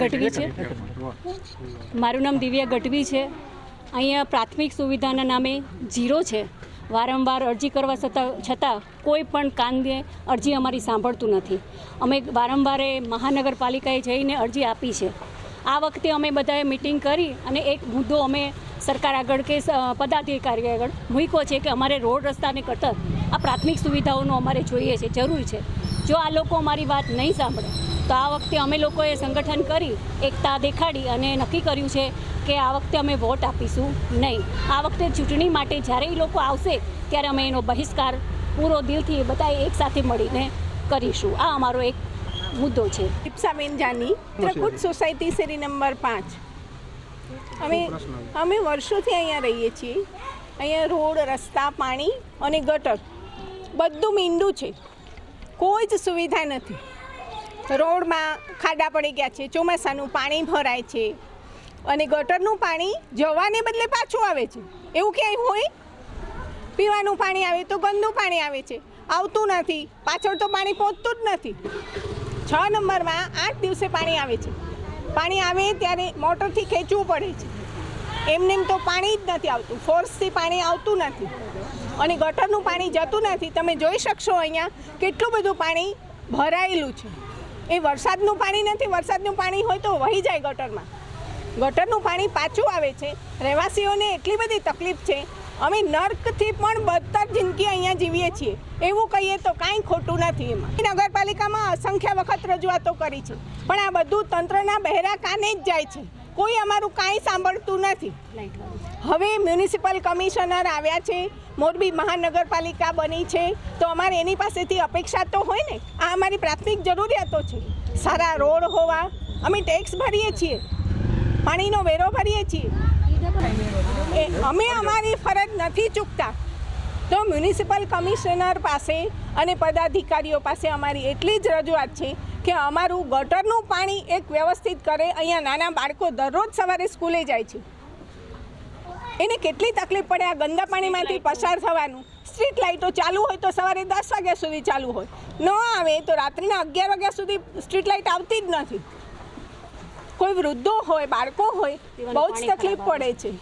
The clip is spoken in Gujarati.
ગઢવી છે. મારું નામ દિવ્યા ગઢવી છે. અહીંયા પ્રાથમિક સુવિધાના નામે ઝીરો છે. વારંવાર અરજી કરવા છતાં છતાં કોઈ પણ કાનને અરજી અમારી સાંભળતું નથી. અમે વારંવારે મહાનગરપાલિકાએ જઈને અરજી આપી છે. આ વખતે અમે બધાએ મિટિંગ કરી અને એક મુદ્દો અમે સરકાર આગળ કે પદાધિકારી આગળ મૂક્યો છે કે અમારે રોડ રસ્તાને કટર આ પ્રાથમિક સુવિધાઓનો અમારે જોઈએ છે, જરૂર છે. જો આ લોકો અમારી વાત નહીં સાંભળે તો આ વખતે અમે લોકોએ સંગઠન કરી એકતા દેખાડી અને નક્કી કર્યું છે કે આ વખતે અમે વોટ આપીશું નહીં. આ વખતે ચૂંટણી માટે જ્યારે એ લોકો આવશે ત્યારે અમે એનો બહિષ્કાર પૂરો દિલથી બધાએ એકસાથે મળીને કરીશું. આ અમારો એક મુદ્દો છે. દીપસાબેન જાની ત્રકુટ સોસાયટી શેરી નંબર પાંચ. અમે અમે વર્ષોથી અહીંયા રહીએ છીએ. અહીંયા રોડ રસ્તા પાણી અને ગટર. બધું મીંડું છે. કોઈ જ સુવિધા નથી. રોડમાં ખાડા પડી ગયા છે, ચોમાસાનું પાણી ભરાય છે અને ગટરનું પાણી જવાને બદલે પાછું આવે છે. એવું ક્યાંય હોય? પીવાનું પાણી આવે તો ગંદુ પાણી આવે છે. આવતું નથી. પાછળ તો પાણી પહોંચતું જ નથી. છ નંબરમાં આઠ દિવસે પાણી આવે છે. પાણી આવે ત્યારે મોટરથી ખેંચવું પડે છે. એમને તો પાણી જ નથી આવતું. ફોર્સથી પાણી આવતું નથી. અને ગટરનું પાણી જતું નથી. તમે જોઈ શકશો અહીંયા કેટલું બધું પાણી ભરાયેલું છે. એ વરસાદનું પાણી નથી, વરસાદનું પાણી હોય તો વહી જાય ગટરમાં. ગટરનું પાણી પાછું આવે છે. રહેવાસીઓને એટલી બધી તકલીફ છે. અમે નર્કથી પણ બદતર જિંદગી અહીંયા જીવીએ છીએ. એવું કહીએ તો કાંઈ ખોટું નથી એમાં. નગરપાલિકામાં અસંખ્ય વખત રજૂઆતો કરી છે. પણ આ બધું તંત્રના બહેરા કાને જ જાય છે. કોઈ અમારું કાંઈ સાંભળતું નથી. હવે મ્યુનિસિપલ કમિશનર આવ્યા છે, મોરબી મહાનગરપાલિકા બની છે, તો અમારે એની પાસેથી અપેક્ષા તો હોય ને? આ અમારી પ્રાથમિક જરૂરિયાતો છે. સારા રોડ હોવા, અમે ટેક્સ ભરીએ છીએ, પાણીનો વેરો ભરીએ છીએ. અમે અમારી ફરજ નથી ચૂકતા. તો મ્યુનિસિપલ કમિશનર પાસે અને પદાધિકારીઓ પાસે અમારી એટલી જ રજૂઆત છે કે અમારું ગટરનું પાણી એક વ્યવસ્થિત કરે. અહીંયા નાના બાળકો દરરોજ સવારે સ્કૂલે જાય છે. એને કેટલી તકલીફ પડે આ ગંદા પાણીમાંથી પસાર થવાનું. સ્ટ્રીટ લાઇટો ચાલુ હોય તો સવારે દસ વાગ્યા સુધી ચાલુ હોય. ન આવે તો રાત્રિના અગિયાર વાગ્યા સુધી સ્ટ્રીટ લાઇટ આવતી જ નથી. કોઈ વૃદ્ધો હોય બાળકો હોય બહુ જ તકલીફ પડે છે.